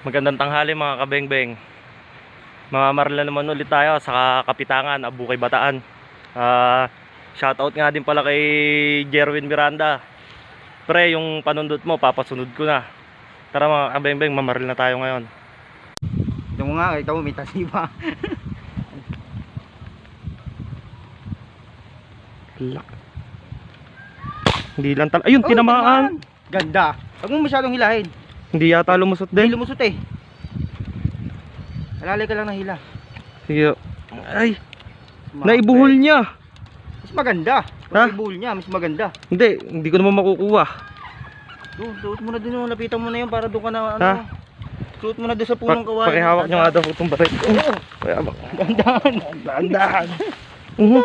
Magandang tanghali mga kabengbeng. Mamamarla naman ulit tayo sa Kapitangan, Abukay Bataan. Ah, shoutout nga din pala kay Jerwin Miranda. Pre, yung panundot mo, papasunod ko na. Tara mga kabengbeng, mamaril na tayo ngayon. Ito mo nga, ikaw may tasiba. Hindi lang tal... Ayun, tinamaan. Ganda. Huwag mo masyadong hilahin. Hindi yata lumusot Hindi din. lumusot eh. Alalay ka lang ng hila. Sige. Ay, naibuhol niya. Mas maganda. Ha? Mas ibuhol niya, mas maganda. Hindi, hindi ko naman makukuha. Doon, suot mo na din yung lapitan mo na yun para doon ka na ano. Ha? Suot mo na doon sa Pa punong kawain. pakihawak niyo nga daw itong baril. Oo. Pakihawak. Dandan. Dahan-dahan. Mhm.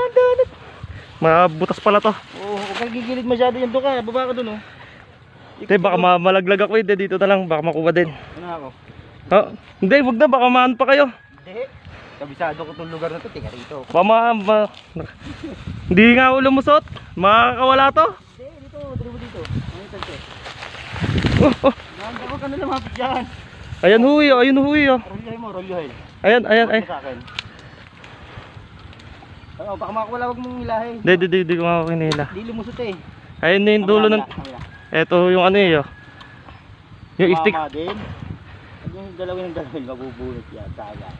Mabutas pala to. Oo, huwag kang gigilid masyado yan. Doon ka, baba ka doon oh. Hindi, baka ma- malaglag ako eh. Dito na lang, baka makuha din. Ano ako? Oh, hindi, wag na, baka maan pa kayo. Hindi. Kabisado ko itong lugar na to. Tingnan rito. Baka ma- Hindi nga ako lumusot. Makakawala to. Hindi, dito. Dito mo dito. Ano tanse? Oh, oh. Nandang ka na lumapit dyan. Ayan huy, oh, ayun huy. Oh. Rolyohin mo, rolyohin. Ayan, ayan, Huwag ay. mo sa akin. Oo, baka makawala, wag mong hilahin. Hindi, hindi, hindi ko nga kinila. Di lumusot eh. Ayun na yung dulo ng... Eto yung ano eh, oh. Yung stick. Din. Yung dalawin ng dalawin, mabubulot yan. Saga.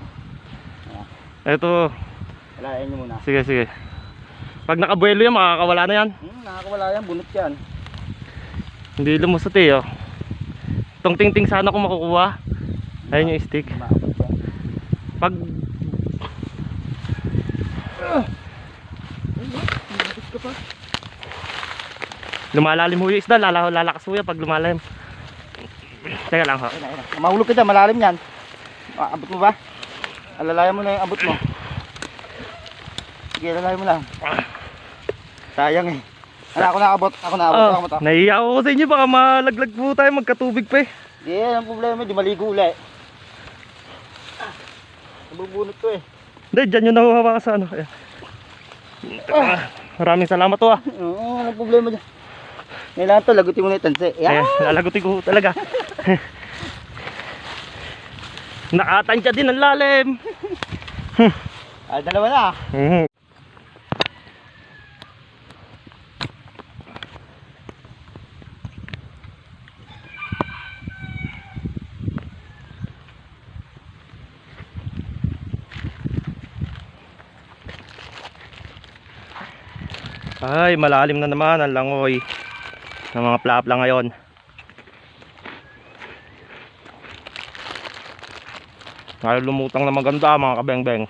Eto, Walain nyo muna. sige, sige. Pag nakabuelo yan, makakawala na yan. Hmm, nakakawala yan, bunot yan. Hindi lumusot eh, oh. Itong ting-ting sana ko makukuha. Ayun yung stick. Pag Lumapit ka pa. Lumalalim ho yung isda, lala lalakas ho yan pag lumalalim. Teka lang ho. Ayun ayun. Mahulog ka dyan, malalim yan. Ah, abot mo ba? Alalayan mo na yung abot mo. Sige, alalayan mo lang. Sayang eh. Ano, ako nakabot. Ako nakabot. Oh, Ako mo to. nahiya ako sa inyo, baka malaglag po tayo, magkatubig pa eh. Hindi, ang problema, di maligo uli. Nabubunot ko eh. Hindi, dyan yung nahuhawa ka sa ano. Ayan. Ah, maraming salamat to ah. Oo, ang problema dyan. Kailangan to, lagutin mo na yung tansi. Ayan, Yan! lalagutin ko talaga. Nakatansya din ang lalim. Ah, dalawa na. Mhm. Ay, malalim na naman ang langoy ng mga plapla ngayon. Ay, lumutang na maganda mga kabengbeng.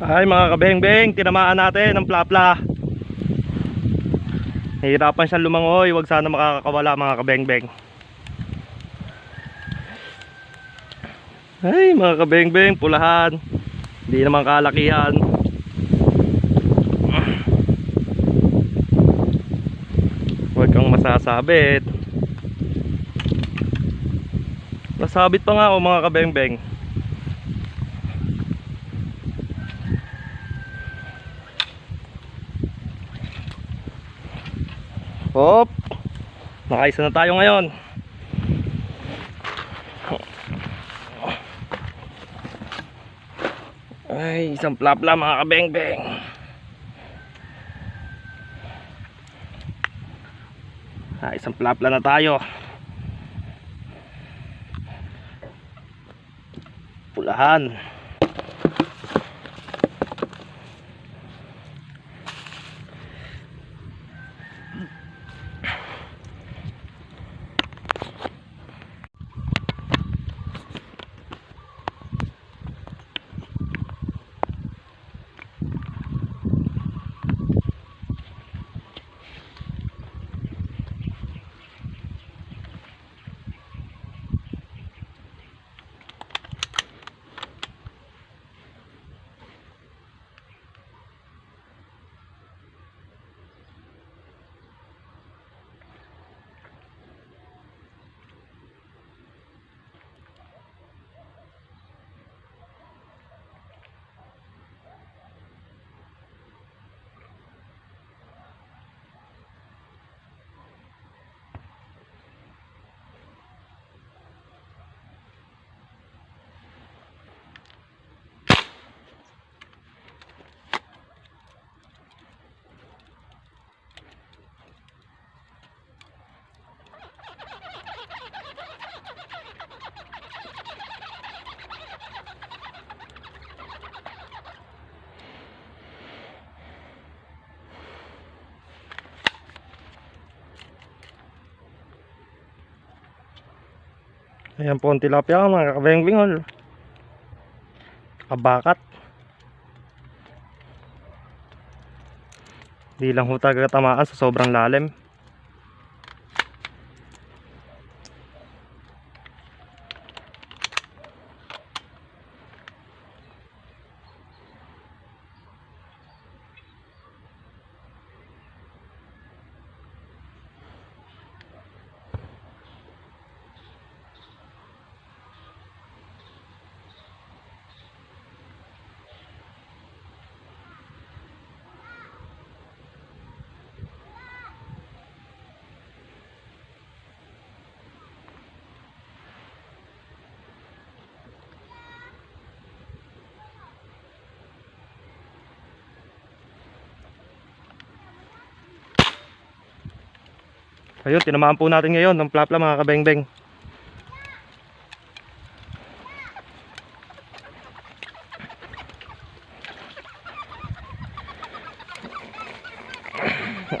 Ay mga kabeng-beng, tinamaan natin ang plapla. Nahihirapan siya lumangoy, wag sana makakawala mga kabeng-beng. Ay mga kabeng-beng, pulahan. Hindi naman kalakihan. Huwag kang masasabit. Basta Sasabit pa nga ako mga kabeng-beng. Hop! Nakaisa na tayo ngayon. Ay, isang plapla mga kabeng-beng. Ah, isang plapla na tayo. Pulahan. Ayan po ang tilapia mga kabeng-beng. oh. Kabakat. Di lang ho talaga tamaan sa sobrang lalim. Ayun, tinamaan po natin ngayon ng plapla mga kabeng-beng.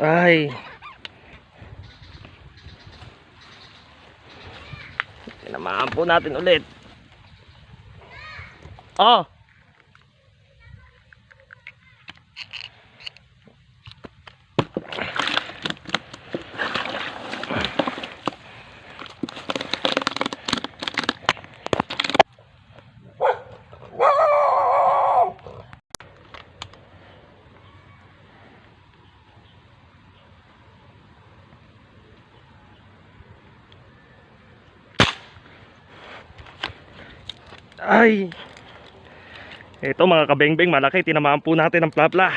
Ay. Tinamaan po natin ulit. Oh. Ay. Ito mga kabengbeng, malaki. Tinamaan po natin ang plapla.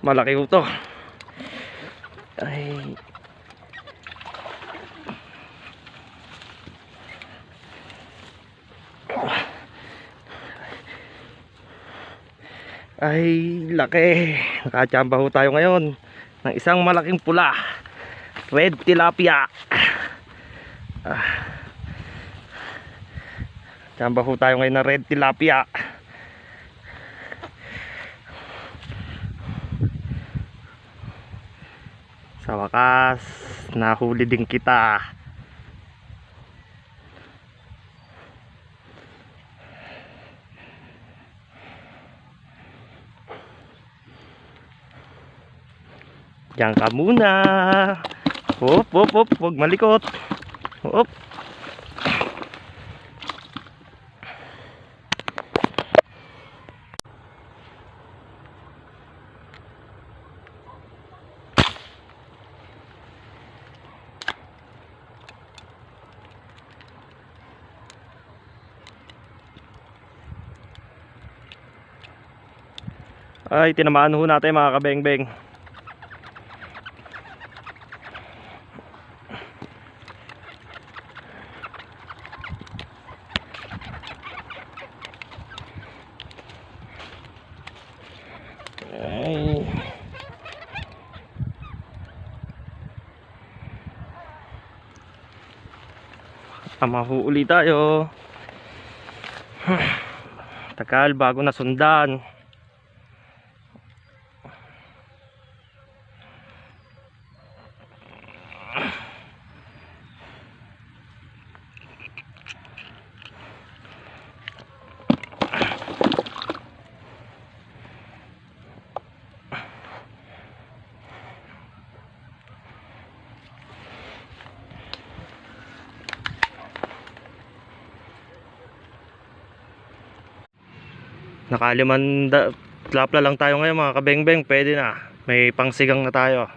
Malaki po to. Ay. Ay, laki. Nakachamba ho tayo ngayon ng isang malaking pula. Red tilapia. Ah. Chamba ho tayo ngayon ng red tilapia. Sa wakas, nahuli din kita. Diyan ka muna. Hop, hop, hop. Huwag malikot. Hop. Ay, tinamaan ho natin mga kabeng-beng. Ay. Tama ho uli tayo. Tagal bago nasundan. Nakaliman da, tlapla lang tayo ngayon mga kabeng-beng. Pwede na. May pangsigang na tayo.